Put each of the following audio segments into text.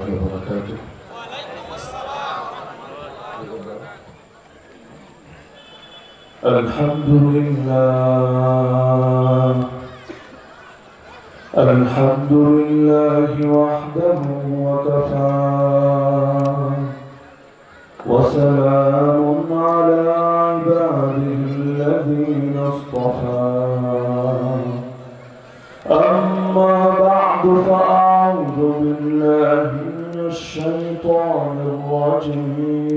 وبركاته. الحمد لله. الحمد لله وحده وكفى. وسلام على عباده الذين اصطفى. أما بعد فأعوذ بالله الشيطان الرجيم.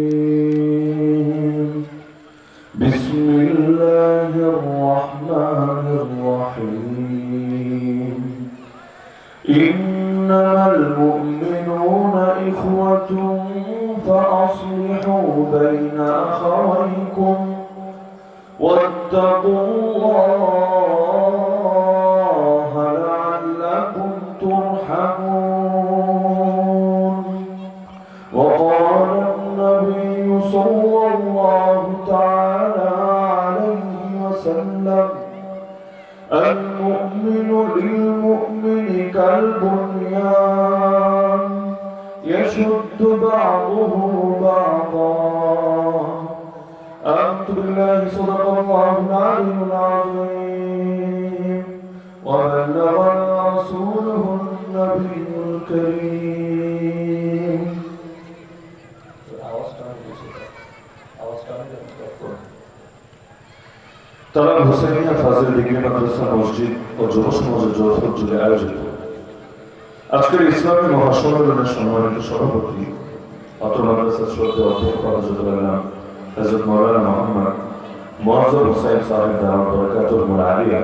بسم الله الرحمن الرحيم. إنما المؤمنون إخوة فأصلحوا بين أخويكم واتقوا الله وسلم المؤمن للمؤمن كالبنيان يشد بعضه بعضا آمنت بالله صدق الله العلي العظيم وبلغنا رسوله النبي الكريم তারা হুসেনিয়া ফাজিল ডিগ্রি মাদ্রাসা মসজিদ ও যুব সমাজের যৌথ উদ্যোগে আয়োজিত। আজকের ইসলামী মহাসম্মেলনের সম্মানিত সভাপতি অত্র মাদ্রাসার শ্রদ্ধা অধ্যক্ষ হজরতুল্লাহ হজরত মৌলানা মোহাম্মদ মোয়াজ্জম হোসেন সাহেব দারাম বরকাতুল মুরারিয়া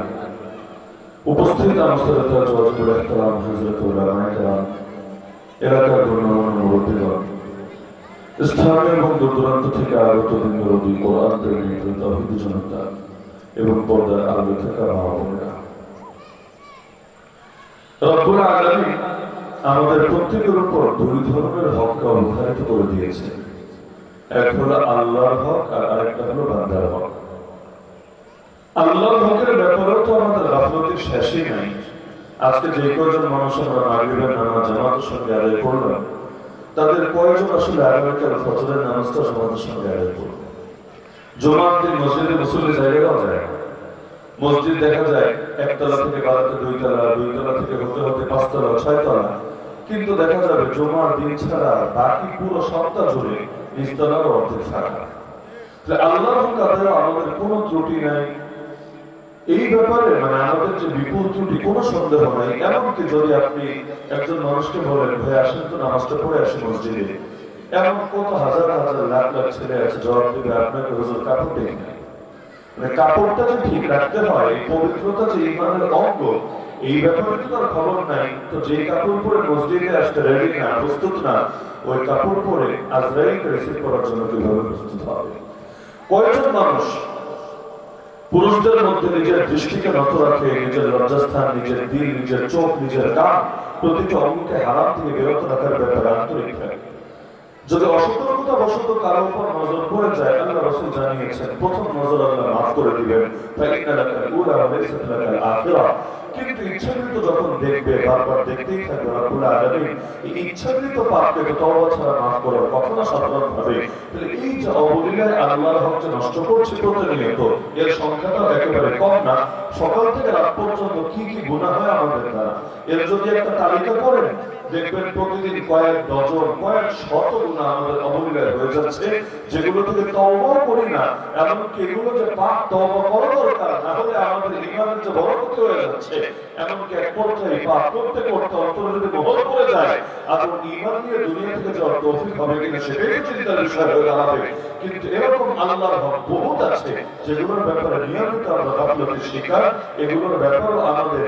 উপস্থিত আমস্তরতা জওয়াজুল ইহতারাম হযরত উলামা ইকরাম এলাকার গণ্যমান্য মুরব্বীগণ। স্থানীয় এবং দূর দূরান্ত থেকে আগত দিনদরদি কোরআন প্রেমী তহিদ জনতা। এবং পর্দার আলো থাকা মা বোনেরা আমাদের প্রত্যেকের উপর দুই ধরনের হককে অবধারিত করে দিয়েছে এক হলো আল্লাহর হক আর আরেকটা হলো বান্দার হক। আল্লাহর হকের ব্যাপারে তো আমাদের গাফলতির শেষই নাই। আজকে যে কয়জন মানুষ আমরা মাগরিবের নামাজ, জামাতের সঙ্গে আদায় করলাম, তাদের কয়জন আসলে আগামীকাল ফজরের নামাজটা জামাতের সঙ্গে আদায় করল জমাত দিন মসজিদে মুসল্লি জায়গাটাও যায়। মসজিদ দেখা যায়, একতলা থেকে বাড়াতে দুই তলা দুই তলা থেকে হতে হতে পাঁচতলা, ছয়তলা। কিন্তু দেখা যাবে জমার দিন ছাড়া বাকি পুরো সপ্তাহ জুড়ে নিচতলার অর্ধেক থাকা আল্লাহর কাছে আমাদের কোনো ত্রুটি নাই। এই ব্যাপারে মানে আমাদের যে বিপুল ত্রুটি, কোনো সন্দেহ নাই। এমনকি যদি আপনি একজন মানুষকে বলেন, ভাই, আসেন তো নামাজটা পড়ে আসেন মসজিদে। এমন হাজার হাজার লাখ লাখ ছেলে আছে আপনাকে হুজুর কাপড় দেয় মানে কাপড়টা ঠিক রাখতে হয় পবিত্রতা যে ইমানের অঙ্গ, এই ব্যাপারে তো তার খবর নাই। তো যে কাপড় পরে মসজিদে আসতে রেডি না, প্রস্তুত না, ওই কাপড় পরে রিসিভ করার জন্য কীভাবে প্রস্তুত হবে? কয়জন মানুষ পুরুষদের মধ্যে নিজের দৃষ্টিকে নত রাখে, নিজের লজ্জাস্থান, নিজের দিল, নিজের চোখ, নিজের কান প্রতিটি অঙ্গকে হারাম থেকে বিরত রাখার ব্যাপারে আন্তরিক থাকে যদি অসতর্কতা বশত কারও উপর নজর পড়ে যায়, আল্লাহ রাসূল জানিয়েছেন, প্রথম নজর আল্লাহ মাফ করে দিবেন। ফাইন্না লাকাল উলা ওয়া আখিরা। কিন্তু ইচ্ছাকৃত যখন দেখবে, বারবার দেখতেই থাকবে, রব্বুল আলামিন এই ইচ্ছাকৃত পাপকে তওবা ছাড়া মাফ করার কখনো তাহলে এই যে অবলীলায় আল্লাহর নষ্ট করছে প্রতিনিয়ত, এর সংখ্যাটা একেবারে কম না। সকাল থেকে রাত পর্যন্ত কি কি গুনাহ হয় আমাদের দ্বারা? এর যদি একটা তালিকা করেন দেখবেন প্রতিদিন কয়েক ডজন, কয়েক শত গুণা আমাদের অবলীলায় হয়ে যাচ্ছে, যেগুলো থেকে তওবা করি না, এমনকি এগুলো যে পাপ তওবা করা দরকার, না হলে আমাদের ইমানের যে বড় ক্ষতি হয়ে যাচ্ছে, এমনকি এক পর্যায়ে পাপ করতে করতে অন্তরে যদি মোহর পড়ে যায় আর ইমান নিয়ে দুনিয়া থেকে যাওয়ার তৌফিক হবে কিনা সেটাই চিন্তার বিষয় হয়ে দাঁড়াবে। কিন্তু এরকম আল্লাহর হক বহুত আছে, যেগুলোর ব্যাপারে নিয়মিত আমরা গাফলতির শিকার, এগুলোর ব্যাপারেও আমাদের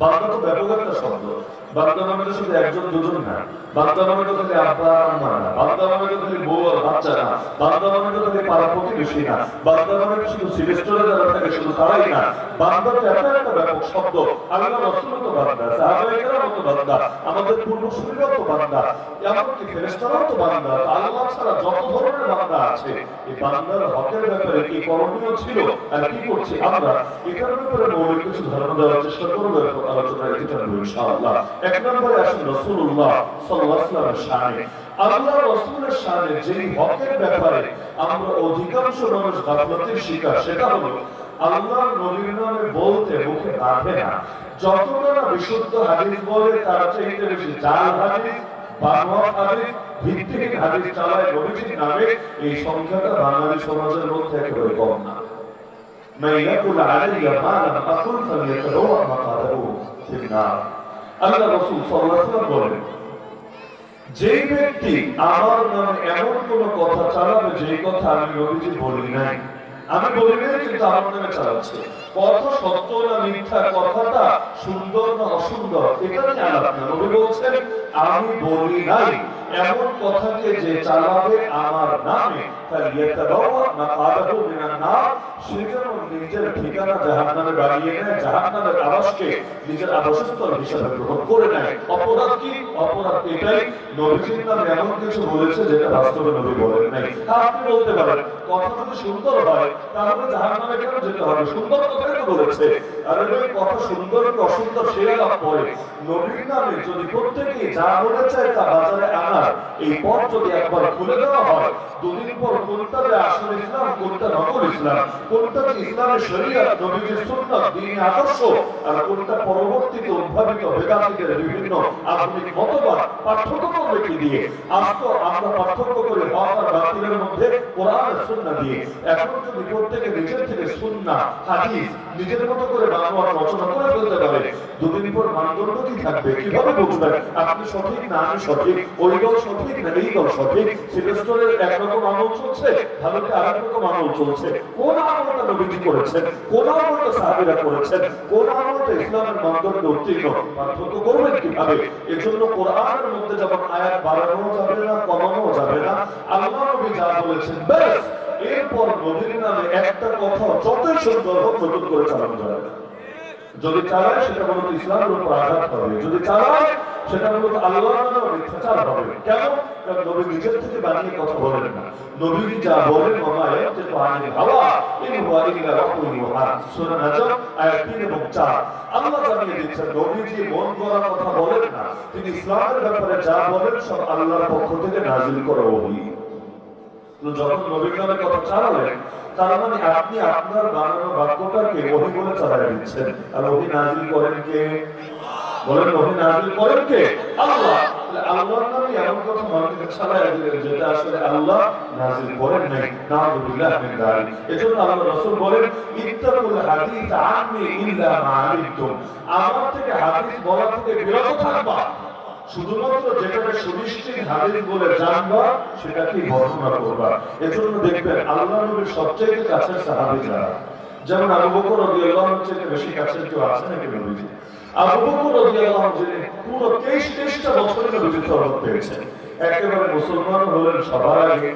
বান্দা তো ব্যাপক একটা শব্দ। বান্দা নামে তো শুধু একজন, দুজন না। বান্দা নামে তো খালি আব্বা, আম্মা না। বান্দা নামে তো খালি বউ আর বাচ্চা না। বান্দা নামে তো খালি পাড়া প্রতিবেশী না। বান্দা নামে তো শুধু সিলেস্টরে যারা থাকে, শুধু তারাই না। বান্দা তো এত একটা ব্যাপক শব্দ। আল্লাহ রসুল তো বান্দা সাহাবাহিকেরা মতো বান্দা। আমাদের পূর্বসূরীরাও তো বান্দা, এমনকি ফেরেস্তারাও তো বান্দা আল্লাহ ছাড়া যত ধরনের বান্দা আছে, এই বান্দার হকের ব্যাপারে কি করণীয় ছিল আর কি করছি আমরা, এটার ব্যাপারে মৌলিক কিছু ধারণা দেওয়ার চেষ্টা করব আলোচনায় যেতে ইনশাআল্লাহ। এক নম্বরে আসুন রসুল্লাহ সাল্লাহ সাল্লামের আল্লাহ রসুলের সামনে যেই হকের ব্যাপারে আমরা অধিকাংশ মানুষ গাফলতির শিকার, সেটা হলো আল্লাহর নবীর নামে বলতে মুখে বাঁধে না। যত না বিশুদ্ধ হাদিস বলে, তার চাইতে বেশি জাল হাদিস বানোয়ার হাদিস, ভিত্তিহীন হাদিস চালায় নবীজির নামে এই সংখ্যাটা বাঙালি সমাজের মধ্যে একেবারে কম না। মাইয়াকুল আলাইয়া মা লাম আকুল ফালিয়াতাওয়া মাকাদাহু ফিন্নার। আল্লাহ রাসূল সাল্লাল্লাহু আলাইহি ওয়াসাল্লাম বলেন যে ব্যক্তি আমার নামে এমন কোন কথা চালাবে, যে কথা আমি নবীজি বলি নাই। আমি বলি নাই, কিন্তু আমার নামে চালাচ্ছে। কথা সত্য না মিথ্যা কথাটা সুন্দর না অসুন্দর, এটা নিয়ে আলাপ না। বলছেন, আমি বলি নাই এমন কথাকে যে চালাবে আমার নামে ফালিয়াতাবাওয়া মাকাদাহু মিনান নার, সে নিজের ঠিকানা জাহান্নামে বানিয়ে নেয়, জাহান্নামের আবাসকে নিজের আবাসস্থল হিসেবে গ্রহণ করে নেয়। অপরাধ কি? অপরাধ এটাই। নবীজির এমন কিছু বলেছে যেটা বাস্তবে নবী বলেন নাই। তা আপনি বলতে পারেন কথা যদি সুন্দর হয়, তাহলে জাহান্নামে কেন যেতে হবে? সুন্দর কথাই তো বলেছে। কথা সুন্দর নবীর নামে যদি প্রত্যেকে যা বলে চায় তা বাজারে আনার, এই পথ যদি একবার খুলে দেওয়া হয়, দুদিন পর কোনটা যে আসল ইসলাম, কোনটা নকল ইসলাম, কোনটা যে ইসলামের শরীয়ত, নবীজির সুন্নাত আদর্শ, আর কোনটা পরবর্তীতে উদ্ভাবিত বেদান্তিদের বিভিন্ন আধুনিক মতবাদ, পার্থক্য করবে দিয়ে, আজ তো আমরা পার্থক্য করে কোরআন আর সুন্নাহ দিয়ে। কোন মধ্যে যাবে না কমানো যাবে না আল্লাহ যা বলেছেন ব্যাস, এরপর নামে একটা কথা যতই সুন্দর হোক নতুন করে চালানো যাবে যদি চালায়, সেটা মূলত ইসলামের উপর আঘাত হবে। যদি চালায়, সেটা মূলত মিথ্যাচার হবে। কেন? কারণ নবী নিজের থেকে বানিয়ে কথা বলেন না। নবী যা মামায় যে হাওয়া, ইন ইল্লা রাহুল ইউহা সূরা নাজম আয়াত 3 এবং 4 আল্লাহ জানিয়ে দিচ্ছেন মন কথা বলেন না, তিনি ইসলামের ব্যাপারে যা বলেন, সব আল্লাহর পক্ষ থেকে নাজিল করা ওহী। যখন নবীর কথা চালালেন, তার মানে আপনি আপনার বানানো বাক্যটাকে ওহি বলে চালাই দিচ্ছেন। আর ওহি নাজিল করেন কে? বলেন, ওহি নাজিল করেন কে? আল্লাহ। আল্লাহর নামে এমন কথা মানুষকে ছাড়াই দিলেন যেটা আসলে আল্লাহ নাজিল করেন নাই। নাউযুবিল্লাহ মিন যালিক এজন্য আল্লাহ রাসূল বলেন, ইত্তাকুল হাদিস আননি ইল্লা মা আলিমতুম আমার থেকে হাদিস বলা থেকে বিরত থাকবা। শুধুমাত্র যেটাকে সুনিশ্চিত বলে জানবা সেটাকে বর্ণনা করবা। এজন্য দেখবেন আল্লাহ নবীর সবচেয়ে কাছের সাহাবি যারা? যেমন আবু বকর বেশি কাছের কেউ আছে নাকি নবীজি? আবু বকর পুরো 23 23টা বছরের নবীজি পেয়েছেন। একেবারে মুসলমান হলেন সবার আগে।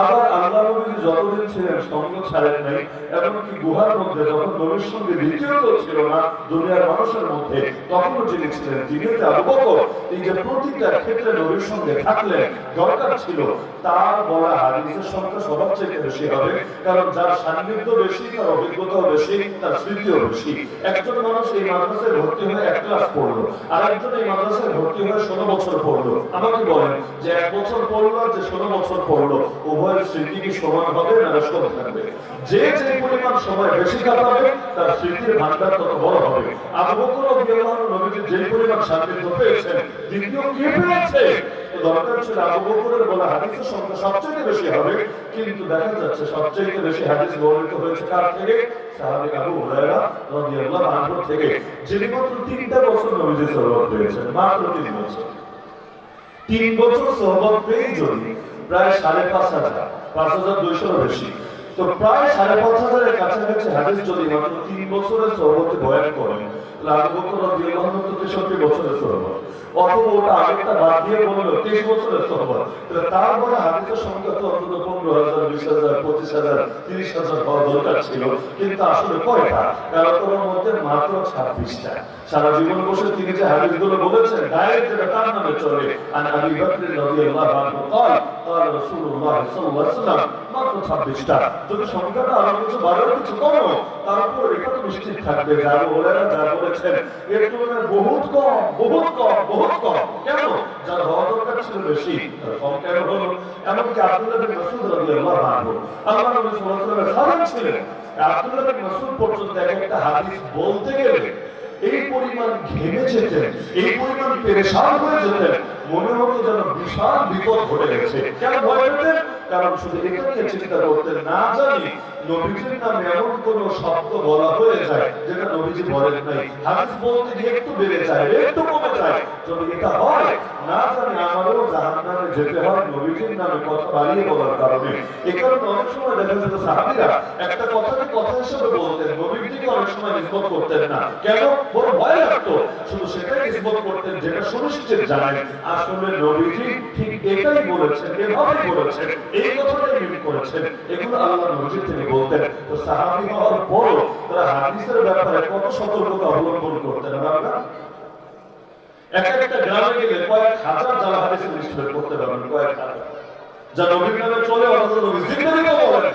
আবার আল্লাহ নবী যতদিন ছিলেন সঙ্গ ছাড়েন নাই, এমনকি গুহার মধ্যে যখন নবীর সঙ্গে দ্বিতীয় কেউ ছিল না, দুনিয়ার মানুষের মধ্যে, তখনও যিনি ছিলেন, তিনি এই যে প্রতিটা ক্ষেত্রে নবীর সঙ্গে থাকলেন দরকার ছিল, তার বলা হাদিসের সংখ্যা সবার চেয়ে বেশি হবে, কারণ যার সান্নিধ্য বেশি, তার অভিজ্ঞতাও বেশি, তার স্মৃতিও বেশি। একজন মানুষ এই মাদ্রাসায় ভর্তি হয়ে এক ক্লাস পড়ল আর একজন এই মাদ্রাসায় ভর্তি হয়ে ষোলো বছর পড়ল। আমাকে বলেন যে এক বছর পড়ল আর যে ষোলো বছর পড়ল উভয়ের স্মৃতি কি সমান হবে না সমান থাকবে? যে যে পরিমাণ সময় বেশি কাটাবে, তার স্মৃতির ভান্ডার তত বড় হবে। আবু বকর নবীজি যে পরিমাণ সান্নিধ্য পেয়েছেন, দ্বিতীয় কে পেয়েছে? দরকার ছিল বলা হাদিসের সংখ্যা সবচেয়ে বেশি হবে, কিন্তু দেখা যাচ্ছে সবচেয়ে বেশি হাদিস বর্ণিত হয়েছে কার থেকে? আবু হুরায়রা রাদিয়াল্লাহু আনহু থেকে, যিনি মাত্র তিনটা বছর নবীজি সাল্লাল্লাহু পেয়েছেন, মাত্র তিন বছর। তিন বছর সোহবত পেয়ে যদি প্রায় সাড়ে পাঁচ হাজার পাঁচ হাজার দুইশোর বেশি। তো প্রায় সাড়ে পাঁচ হাজারের কাছাকাছি হাদিস যদি মাত্র তিন বছরের সহবতে বয়ান করেন, তাহলে আবু বকর রাদিয়াল্লাহু আনহু তো তেষট্টি বছরের সহবত অথবা ওটা আগেরটা বাদ দিয়ে বললো তেইশ বছরের সহবত তাহলে তারপরে হাদিসের সংখ্যা তো অন্তত পনেরো হাজার বিশ হাজার পঁচিশ হাজার তিরিশ হাজার হওয়া দরকার ছিল কিন্তু আসলে কয়টা কারো কারোর মধ্যে মাত্র ছাব্বিশটা সারা জীবন বসে তিনি যে হাদিসগুলো বলেছেন ডাইরেক্ট যেটা তার নামে চলে আর আবি বকর রাদিয়াল্লাহু আনহু قال قال رسول الله صلى الله عليه وسلم মাত্র ছাব্বিশটা। যদি সংখ্যাটা আরও কিছু বাড়ার কিছু কমো তারপর এটা তো নিশ্চিত থাকবে। যারা ওরা যা বলেছেন, এর তুলনায় বহুত কম বহুত কম বহুত কম। কেন? যার হওয়া দরকার ছিল বেশি, তার কেন হলো? এমনকি আব্দুল্লাহ বিন মাসুদ রাদিয়াল্লাহু আনহু, আল্লাহ নবী সাল্লাল্লাহু আলাইহি ওয়াসাল্লামের খাদেম ছিলেন। আব্দুল্লাহ বিন মাসুদ পর্যন্ত একটা হাদিস বলতে গেলে এই পরিমাণ ঘেমে যেতেন, এই পরিমাণ পেরেশান হয়ে যেতেন, মনে হতো যেন বিশাল বিপদ ঘটে গেছে। কেন ভয় পেতেন? কারণ শুধু এখানে চিন্তা করতেন না, জানি নবীজির নামে এমন কোন শব্দ বলা হয়ে যায় যেটা নবীজি বলেন নাই। হাদিস বলতে গিয়ে একটু বেড়ে যায়, একটু কমে যায়। যদি এটা হয়, না জানি আমারও জাহান্নামে যেতে হয় নবীজির নামে কথা বাড়িয়ে বলার কারণে। এ কারণে অনেক সময় দেখা যেত সাহাবীরা একটা কথাকে কথা হিসেবে বলতেন নবীজিকে অনেক সময় নিষ্পত করতেন না। কেন? বড় ভয় লাগতো। শুধু সেটাই নিষ্পত করতেন যেটা সুনিশ্চিত জানেন আসলে নবীজি ঠিক এটাই বলেছেন, এভাবেই বলেছেন, এই কথাটাই মিল করেছেন। এগুলো আল্লাহ নবীজি তিনি বলতেন। তো সাহাবী হওয়ার পরও তারা হাদিসের ব্যাপারে কত সতর্কতা অবলম্বন করতেন আমরা এক একটা গ্রামে গেলে কয়েক হাজার যারা হাদিসের লিস্ট করতে পারবেন, কয়েক হাজার। যা নবীর নামে চলে, অথচ নবী জিন্দগিতেও বলেন